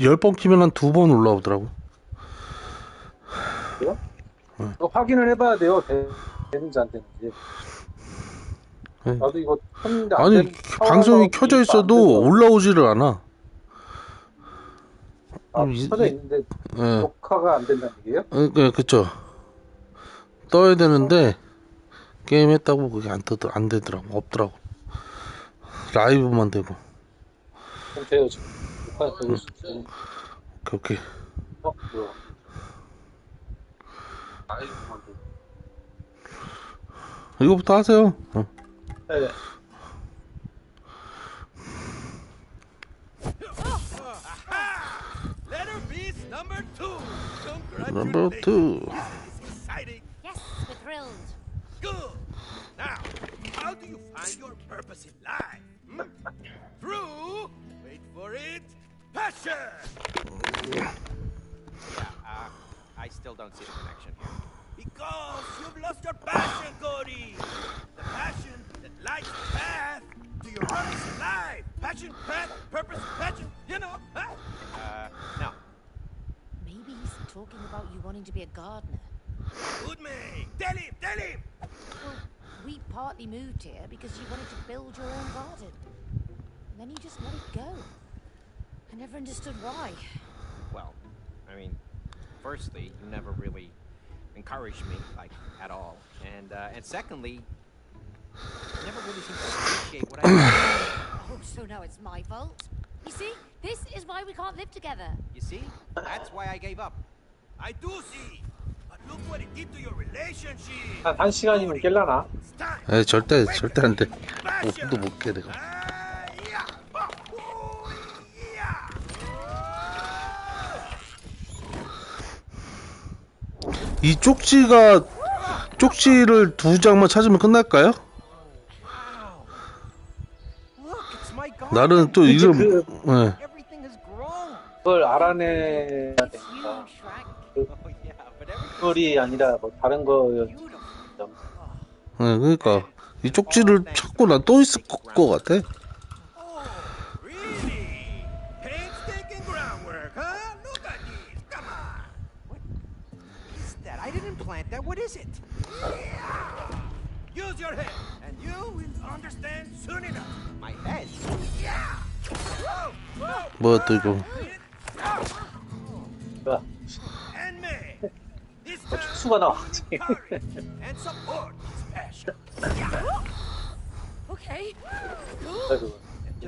열 번 키면 한 두 번 올라오더라고. 이거 확인을 해봐야 돼요. 되- 되는지 안 되는지. 네. 나도 이거 켰는데 안 아니 되는- 방송이 켜져 안 있어도. 올라오지를 않아. 아, 음, 이- 켜져 이- 있는데 예. 녹화가 안 된다는 얘기예요? 어, 그, 그쵸. 떠야 되는데, 게임 했다고 그게 안 뜨더, 안 되더라고. 없더라고. 라이브만 되고. 그럼 돼요 지금. 녹화 되고 있어요. 오케이, 오케이. 어 뭐야? 아이고만 돼. 이거부터 하세요. 어. 네. Number two. Yes, we're thrilled. Good. Now, how do you find your purpose in life? Passion. Yeah, uh, I still don't see the connection here. Because you've lost your passion, Cody. The passion that lights the path to your purpose in life. Passion, path, purpose, passion. You know, huh? Uh, no. Maybe he's talking about you wanting to be a gardener. Good man. Tell him, tell him. Well, we partly moved here because you wanted to build your own garden. And then you just let it go. I never understood why. Well, I mean, firstly, you never really encouraged me, like, at all. And, uh, and secondly, you never really seemed to appreciate what I did. Oh, so now it's my fault. You see, this is why we can't live together. You see? That's why I gave up. I do see. But look what it did to your relationship. 한, 한 시간이면 깰라나? It's time. 에 절대, Wake 절대 안 돼. up. Passion. 5분도 못 깨, 내가. 이 쪽지가, 쪽지를 두 장만 찾으면 끝날까요? 나는 또 이름, 그- 예. Grown. 그걸 알아내야. Oh, everything 그걸이 아니라 뭐 다른 거였 beautiful. 예, 그러니까. 이 쪽지를 찾고 난 또 있을 것, 것 같아. Is it? Use your head, and you will understand soon enough. My head. Yeah. Whoa, whoa. 뭐야, 또 이거. 뭐야? And me. This 뭐 time, 축수가 나와.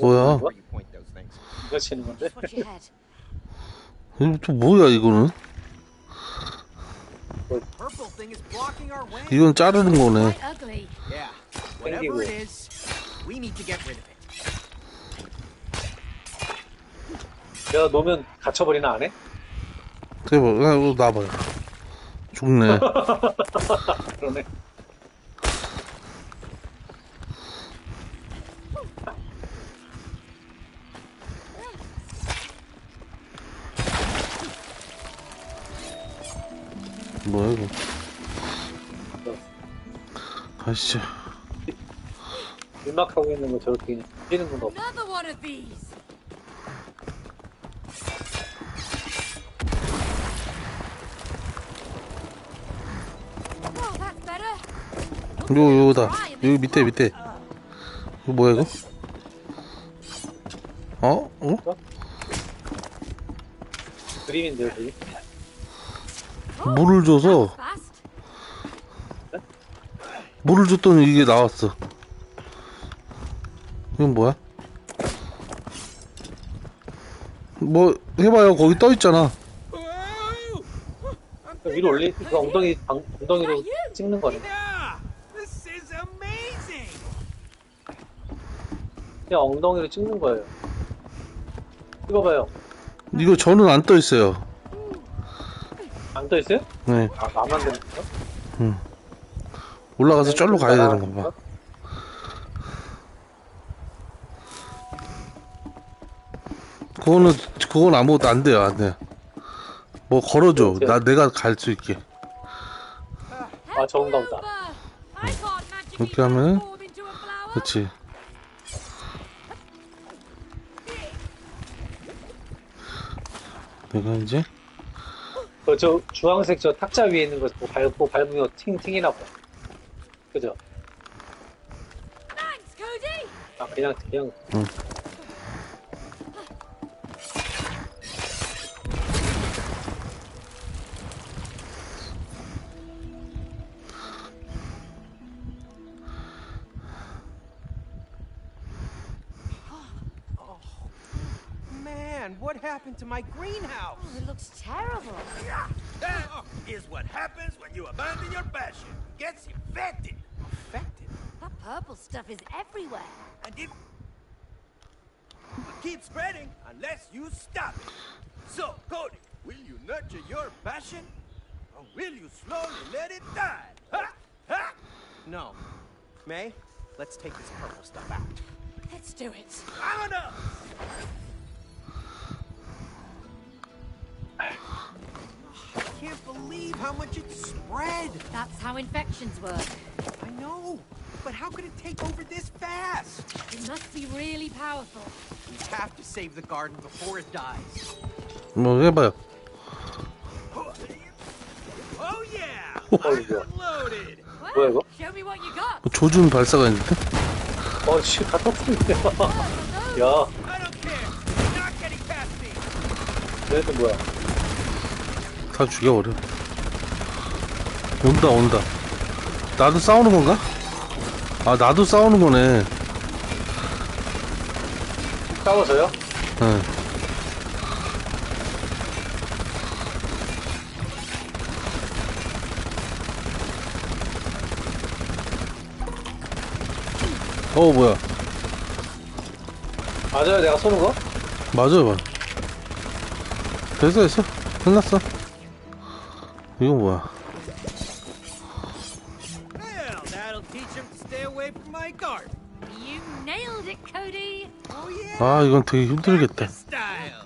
뭐야? where you point those things. 이거 치는 건데. 이거 또 뭐야, 이거는? 이건 자르는 거네. Quite ugly. Yeah. Whatever Thank you. it is, we need to get rid of it. 내가 놓으면 갇혀버리나 안 해? 대박, 야, 이거 나봐요. 죽네. 그러네. 뭐야, 이거. 가시죠. 일막하고 있는 거 저렇게 그냥 뛰는 건가 봐. Another one of these. That's better. 요, 요다. 여기 밑에, 밑에. 이거 뭐야, 이거? 어? 어? 그림인데요, 저기. 물을 줘서. 물을 줬더니 이게 나왔어. 이건 뭐야? 뭐, 해봐요. 거기 떠 있잖아. 위로 올리, 그 엉덩이, 방, 엉덩이로 찍는 거네. 그냥 엉덩이로 찍는 거예요. 찍어봐요. 이거 저는 안 떠 있어요. 안 떠 있어요? 네. 아, 나만 되는 거야? 올라가서 쩔로 가야 되는 건가? 그거는, 그건 아무것도 안 돼요, 안 돼. 뭐 걸어줘. 나, 내가 갈 수 있게. 아, 저건가 보다. 이렇게 flower. 그치. 내가 이제 그 저 주황색 저 탁자 위에 있는 거 밟고 밟으면 팅팅이나 봐. 그죠? 아 그냥 그냥 Man, happened to my greenhouse? Oh, it looks terrible. Yeah, That is what happens when you abandon your passion. It gets infected. Infected? That purple stuff is everywhere. And it keeps spreading unless you stop it. So, Cody, will you nurture your passion? Or will you slowly let it die? Ha! Ha! No. May, let's take this purple stuff out. Let's do it. I don't I can't believe how much it spread. That's how infections work. I know, but how could it take over this fast? It must be really powerful. We have to save the garden before it dies. 뭐 해봐요. Oh, yeah! Oh, Locked yeah. and loaded. 뭐야 이거? Show me what you got. 뭐 조준 발사가 있는데? 어, 씨, 갖다 쓰는데. 야, I don't care. You're not getting past me. 얘네들 뭐야? 다 죽여버려. 온다 온다. 나도 싸우는 건가? 아 나도 싸우는 거네. 싸워서요? 응. 어 뭐야? 맞아요, 내가 쏘는 거? 맞아요, 맞아. 됐어, 됐어. 끝났어. 이거 뭐야? Well, that'll teach him to stay away from my garden. You nailed it, Cody. Oh, yeah. 아, 이건 되게 힘들겠다. Style.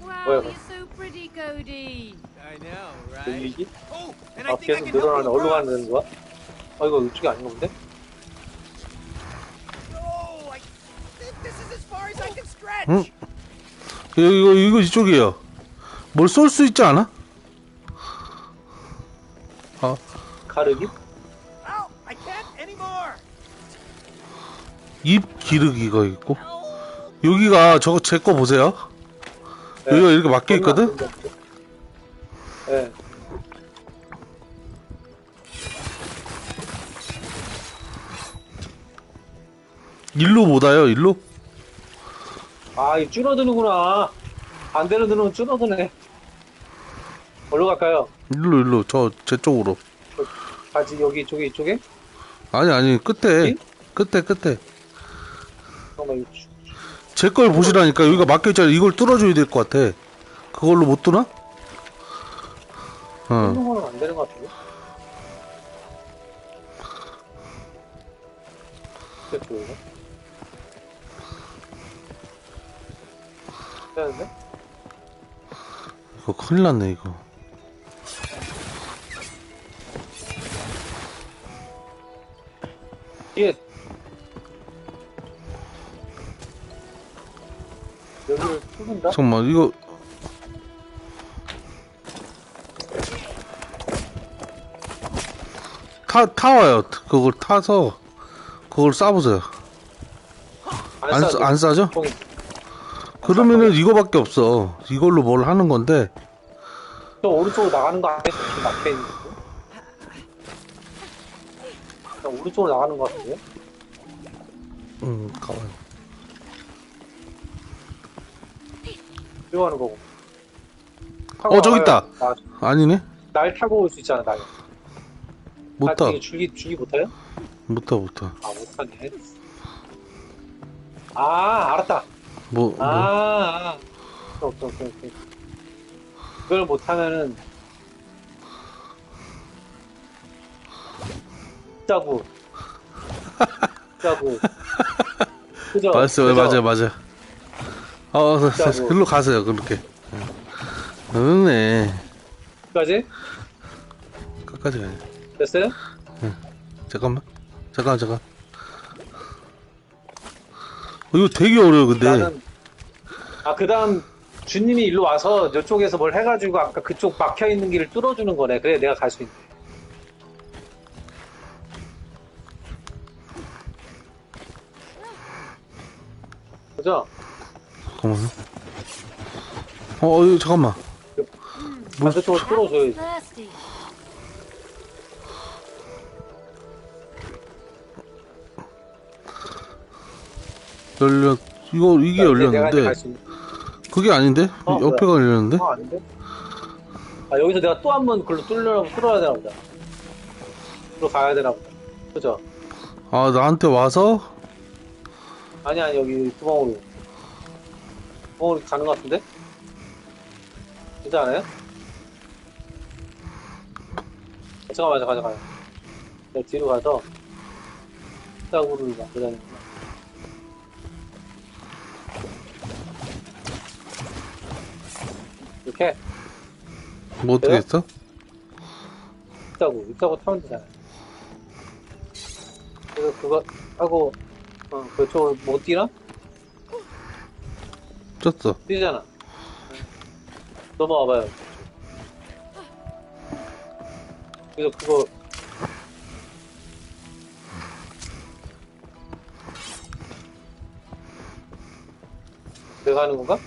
Wow, Well- you're so pretty, Cody. I know, right? 아, 계속 you 어디로 across. 가는 거야? 아, 이거 이쪽이 아닌 건데? 응? 이거, 이거, 이거 이쪽이에요. 뭘 쏠 수 있지 않아? 아, 가르기? 입 기르기가 있고. 여기가 저거 제 거 보세요. 네. 여기가 이렇게 막혀 있거든? 네. 일로 못 와요, 일로? 아, 이 줄어드는구나. 반대로 드는 줄어드네. 어디로 갈까요? 일로, 일로. 저, 제 쪽으로. 가지, 여기, 이쪽에, 이쪽에? 아니, 아니, 끝에. 이? 끝에, 끝에. 잠깐만, 이거 주- 제 걸 보시라니까 여기가 막혀있잖아. 이걸 뚫어줘야 될 것 같아. 그걸로 못 뚫나? 어. 안 되는 것 같은데? 되는데? 이거 큰일 났네, 이거. 뒤에 여기를 뚫는다? 잠깐만, 이거. 타, 타와요. 그걸 타서, 그걸 쏴보세요. 안? 싸- 안 싸죠? 그러면은 이거밖에 없어. 이걸로 뭘 하는 건데, 저 오른쪽으로 나가는 거 아니에요? 지금 막혀 있는 거? 오른쪽으로 나가는 거 같은데? 음, 가만히. 이거 하는 거고. 어, 저기 있다. 아, 아니네? 날 타고 올 수 있잖아, 날. 못 타. 아, 줄기, 줄기 못 타요? 못 타, 못 타. 아, 못 타네. 아, 알았다. 뭐, 아, 뭐. 아. 오케이, 오케이, 오케이. 그걸 못 하면은. 짜고. 짜고. 그죠? 맞았어요? 맞아요, 맞아요. 어, 어, 진짜고. 글로 가세요, 그렇게. 됐네. 여기까지? 끝까지 가야 돼. 됐어요? 잠깐만. 잠깐, 잠깐. 어, 이거 되게 어려워, 근데. 나는 아 그다음 주님이 일로 와서 이쪽에서 뭘 해가지고 아까 그쪽 막혀 있는 길을 뚫어주는 거네. 그래 내가 갈 수 있네. 그죠? 잠깐만요. 어, 어, 잠깐만. 뭐, 반대쪽으로 뚫어줘야지. 열렸, 이거, 이게 이제 열렸는데. 그게 아닌데? 어, 옆에가 열렸는데? 어 아닌데? 아 여기서 내가 또 한 번 글로 뚫려 뚫어야 되나 보다. 글로 가야 되나 보다. 그죠? 아, 나한테 와서? 아니 아니 여기 구멍으로. 구멍으로 가는 것 같은데? 그렇지 않아요? 아, 잠깐만 잠깐만 잠깐만. 뒤로 가서 식당으로 만들어야 되는 이렇게 뭐 어떻게 그래요? 했어? 있다고 있다고 타면 되잖아요. 그래서 그거 하고 어, 그쪽으로 못 뛰나? 쪘어. 뛰잖아. 넘어와봐요. 그래서 그거 내가 하는 건가?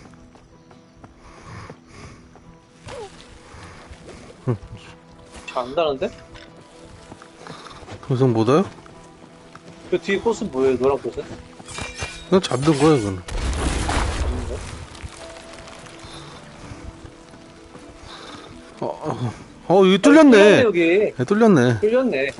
안 다는데? 동생 못 와요? 그 뒤에 꽃은 뭐예요? 노란 꽃은? 그냥 잡는 거야. 어, 어, 어, 여기 뚫렸네. 뚫렸네, 여기. 네, 뚫렸네. 뚫렸네.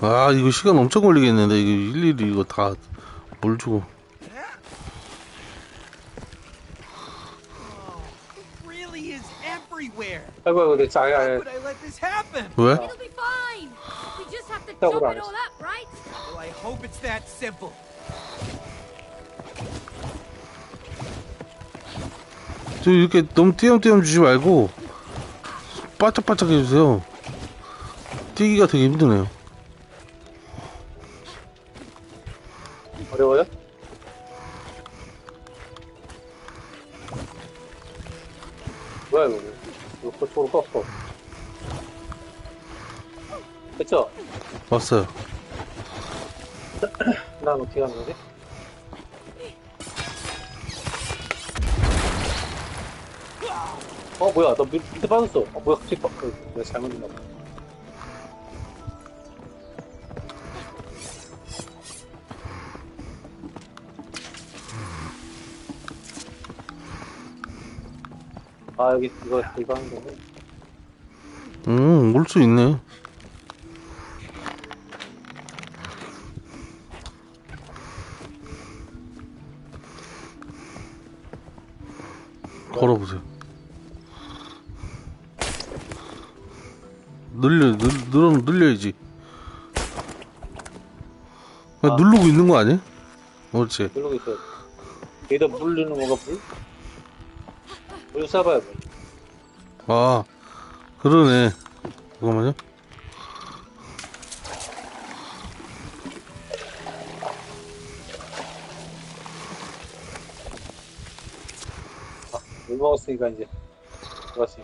아, 이거 시간 엄청 걸리겠는데, 이거 일일이 이거 다 뭘 주고. 아이고, 아이고, 내 아, 아, happen? 왜? 저 이렇게 너무 띄엄띄엄 주지 말고, 바짝바짝 해주세요. 뛰기가 되게 힘드네요. 됐죠? 왔어요. 난 어떻게 하는 거지? 어, 뭐야, 너 밑, 밑에 빠졌어. 어, 뭐야, 갑자기 빠, 그, 내가 잘못 했나 봐. 아, 여기, 이거, 이거 하는 거고. 음, 올 수 있네. 늘려, 늘, 늘어, 늘려야지. 그냥 아. 누르고 있는 거 아니야? 옳지. 누르고 있어요. 여기다 물 넣는 건가, 물? 물 쏴봐요, 물. 아, 그러네. 잠깐만요. 물 먹었으니까 이제 Did,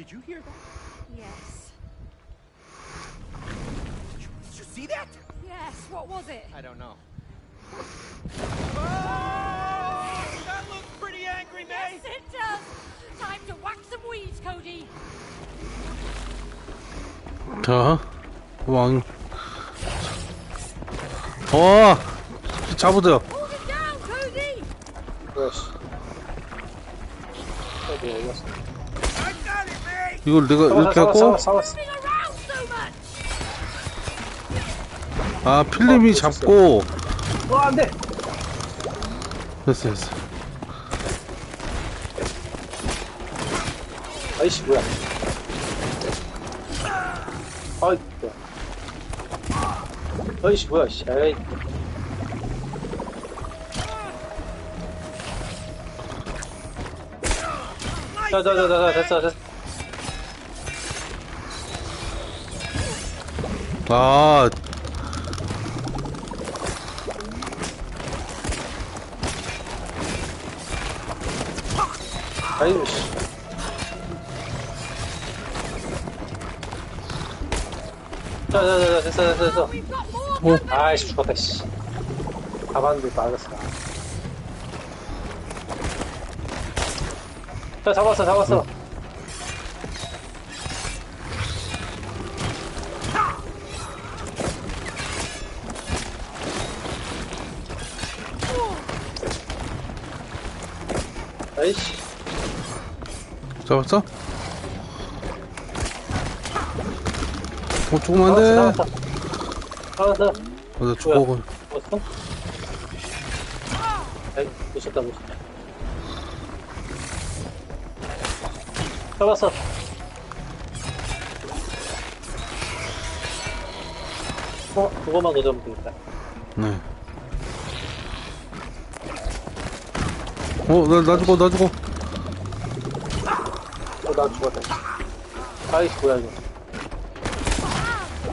did you hear that? Yes. Did you, did you see that? Yes. What was it? I don't know. Oh, that looks pretty angry, May. Yes, it does. Time to whack some weeds, Cody. 자, 왕. 어, 잡으세요. 이걸 내가 이렇게 잡았어, 갖고, 잡았어, 잡았어. So much. 아, 필름이 잡고, 어, 안 돼! 됐어, 됐어. 아이씨, 뭐야. 아이, 뭐야. 어이씨, 뭐야, 씨. 에이. 자, 자, 자, 자, 됐어, 됐어. 아, 아이고, 씨. 자, 자, 자, 자, 됐어, 됐어, 됐어. 아이씨, 죽었다, 씨. 잡았는데 맞았어. 자, 잡았어, 잡았어. 아이씨. 잡았어? 어, 조금만 돼. 잡았어, 잡았어. 잡았어. 어, 나 죽어. 죽었어? 아이, 놓쳤다, 놓쳤다. 잡았어. 어, 그거만 넣어주면 되겠다. 네. 어, 나, 나 죽어, 나 죽어. 어, 나 죽었다. 아이, 뭐야, 이거.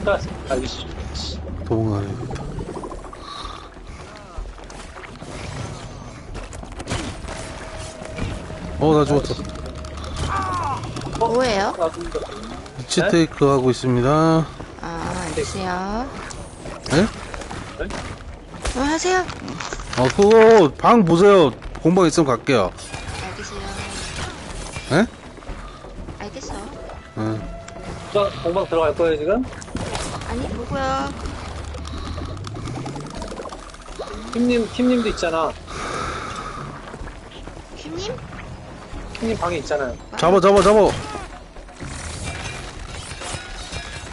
잡았어. 아이씨. 씨. 도망가야겠다. 어, 나 죽었어. 뭐예요? 나 죽는다. 치테이크 하고 있습니다. 아, 앉으세요. 예? 어, 하세요. 어, 그거, 방 보세요. 공방 있으면 갈게요. 알겠어요. 예? 알겠어. 예. 저 공방 들어갈 거예요, 지금? 아니, 뭐고요? 킴님, 킴님도 있잖아. 킴님? 킴님 방에 있잖아요. 잡아, 잡아, 잡아.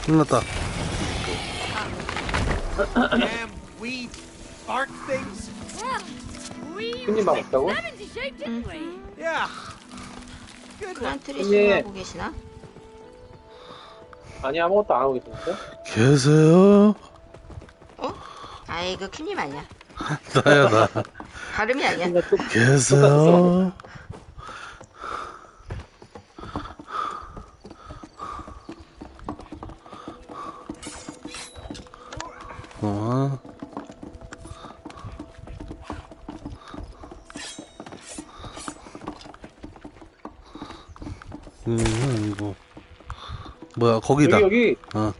끝났다. Things. 방 없다고? Good one. 크란트리스 예. 하고 계시나? 아니, 아무것도 안 하고 있던데? 계세요? 어? 아이, 그 킴님 아니야. 나야, 나. 발음이 아니야. 근데 또, 계세요? 어. 뭐야, 거기다. 여기, 여기. 어.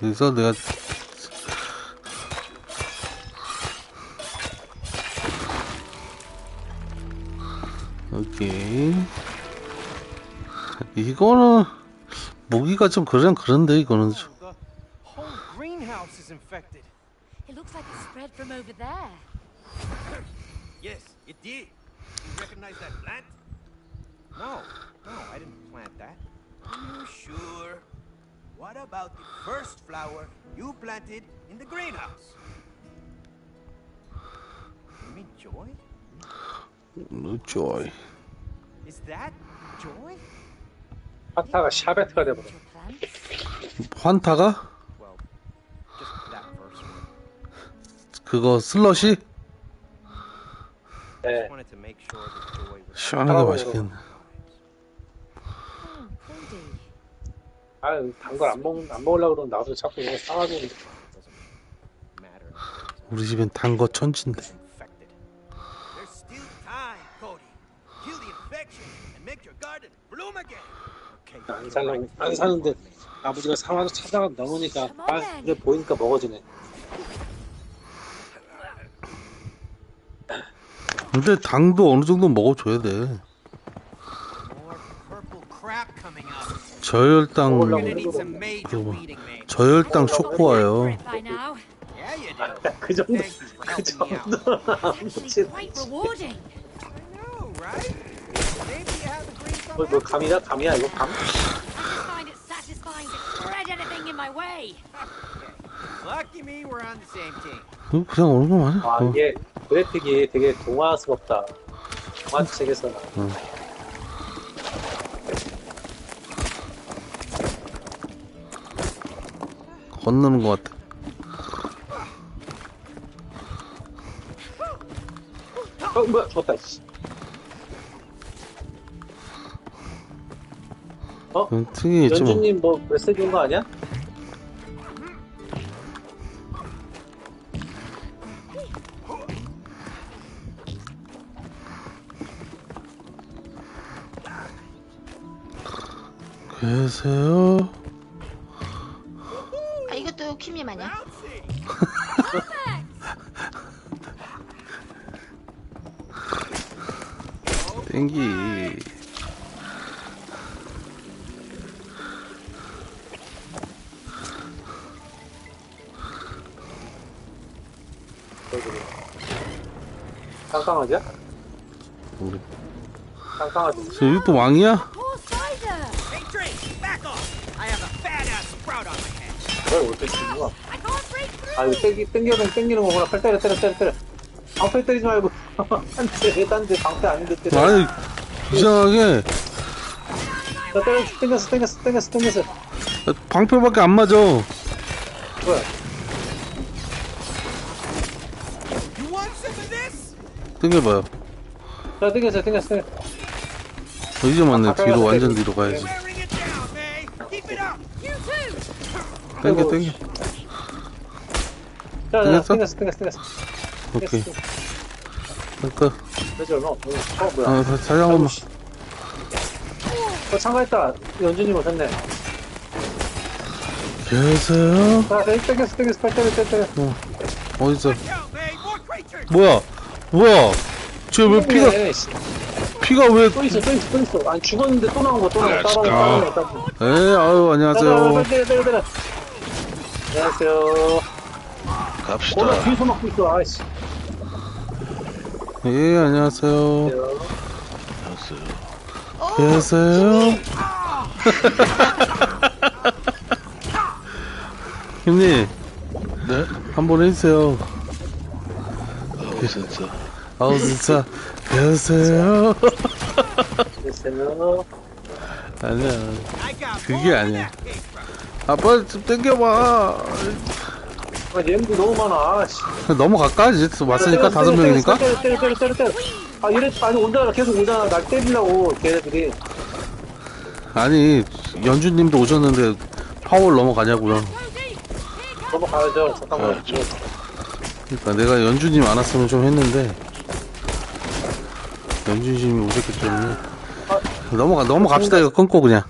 그래서 내가 오케이 이거는 무기가 좀 그냥 그런데 이거는 좀 The whole greenhouse is infected. It looks like it spread from over there. Yes, it did. You recognize that plant? No, no, I didn't plant that. You sure? What about the first flower you planted in the greenhouse? You mean Joy? joy Is that Joy? 파타가 샤베트가 돼버려. 환타가 Well, just that first one. 그거 슬러시 네. Just wanted to make sure that Joy was. 시원하게 맛있겠네 아유, 단걸 안 먹, 안 먹으려고 그러면 나도 자꾸 이거 싸가지고. 우리 집엔 단 거 천진데. 안 살라고, 안 사는데 아버지가 사와서 찾아가 넣으니까, 아, 근데 보이니까 먹어지네. 근데 당도 어느 정도 먹어줘야 돼 저혈당 그거. 저혈당 do. 그 정도, 그. 정도. 뭐, 뭐 감이야? 감이야? 이거 감? 그거 그냥 오는 거 맞아 아, 어. 이게 그래픽이 되게 동화스럽다. 동화 책에서 나. 건너는 것 같아. 어, 뭐야, 죽었다, 씨. 어? 그건 특이겠지 뭐. 연주님 뭐 메시지 온 거 아니야? 계세요? 땡기. 깡깡하지야? 우리. 깡깡하지. 저또 왕이야? 왜 어떻게 치는 거야? 아, 이거 땡기, 땡기면 땡기는 거구나. 팔 때려, 때려, 때려, 때려. 방패 때리지 말고. 한 대, 딴 데, 방패 아닌데 때려. 아니, 이상하게 자, 때려, 땡겼어, 땡겼어, 땡겼어, 땡겼어. 방패밖에 안 맞아. 뭐야? You want some of this? 땡겨봐요. 자, 땡겼어, 땡겼어, 땡겼어. 어, 이제 맞네. 뒤로, 완전 뒤로 가야지. Wearing it down, May. Keep it up. You too! 땡겨, 땡겨. 자, 자, 땡겼어? 땡겼어, 땡겼어, 땡겼어. 오케이. 땡겼어. 잠깐. 그래서 얼마 없네. 어, 뭐야? 아, 다시 한 번만. 어, 참가했다. 연준님 오셨네. 계세요? 자, 땡- 땡겼어, 땡겼어, 빨리 때려, 때려. 어딨어? 뭐야? 뭐야? 쟤왜 피가, 네, 씨. 피가 왜, 또 있어, 또 있어, 또 있어. 아니, 죽었는데 또 나온 거, 또 나온 거. 따라오네, 따라오네, 따라오네. 에, 아유, 안녕하세요. 빨리 때려, 때려, 때려. 안녕하세요. 갑시다. 어, 나 뒤에서 막고 있어, 아이씨. 예, 안녕하세요. 안녕하세요. 계세요? 형님. 네? 한번 해주세요. 진짜. 아우, 진짜. 계세요? 안녕하세요. 아니야. 그게 아니야. 아, 빨리 좀 땡겨봐. 아, 얘네도 너무 많아, 아이씨. 넘어갈까? 이제 왔으니까 다섯 명이니까? 때려, 때려, 때려, 때려, 때려. 아, 얘네, 아니, 오잖아. 계속 오잖아. 날 때리려고, 걔네들이. 아니, 연주님도 오셨는데 파월 넘어가냐고요. 넘어가야죠. 잠깐만. 그러니까 내가 연주님 안 왔으면 좀 했는데 연주님이 오셨기 때문에 넘어가 넘어갑시다 이거 끊고 그냥